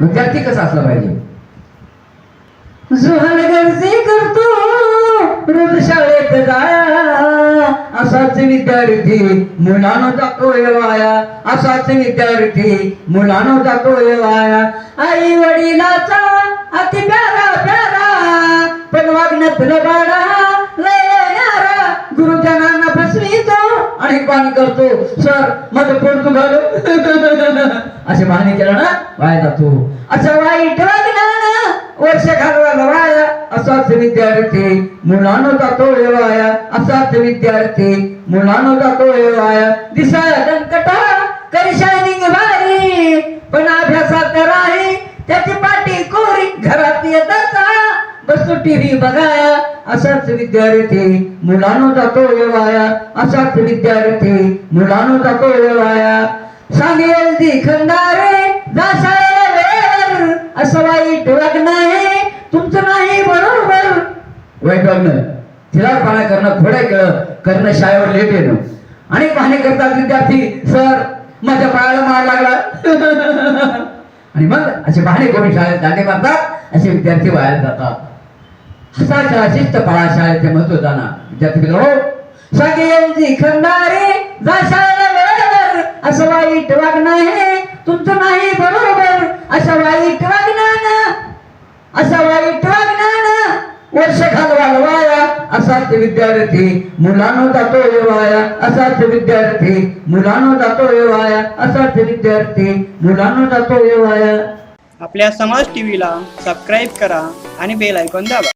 विद्यार्थी कसा असला पाहिजे? जुहल गर्दी करतो रोज शाळेत जाया. असाच विद्यार्थी मुलानो जातो वाया असाच विद्यार्थी मुलानो जातो वाया आई वडिलाचा अति प्यारा प्यारा. पण वागण्यात लबाडा फसवितो आणि पाणी करतो सर माझं पोट घालू असे बहाणे केलं ना वाया जातो. असं वाईट वर्ष घालवायला वाया. असाच विद्यार्थी मुलानो जातो वाया. असाच विद्यार्थी मुलानं जातो वाया. दिसा दंकटा करी शायनिंग भारी. पण अभ्यासात राही त्याची पाठी कोरी घरात येताचा बसतो टीव्ही बघाया. असाच विद्यार्थी मुलानो जातो वाया असाच विद्यार्थी मुलानो जातो वाया सांगेल ती खंडारे जासायला वेळेवर असं वाईट वागणं आहे. तुमचं नाही बरोबर. वाईट वागणं. पाण्या करणं खोड्या केलं करणं शाळेवर लेट येणं अनेक पाहणे करतात विद्यार्थी सर माझ्या पायाला मार लागला. आणि मग असे पाहणे करून शाळेत दांडे मारतात. असे विद्यार्थी वाया जातात. हसाच्या शिस्त पाळा शाळेचे महत्त्व जाणा विद्यार्थी मित्र हो सांगेल ती खंडारे असं वाईट वागणं आहे तुमचं नाही बरोबर असं वाईट वागणं असं वाईट वागणं वर्ष घालवाल वाया असाच विद्यार्थी मुलानो जातो वाया असाच विद्यार्थी मुलानो जातो वाया असाच विद्यार्थी मुलानो जातो वाया. आपल्या समाज टीव्हीला सबस्क्राईब करा आणि बेल ऐकून दाबा.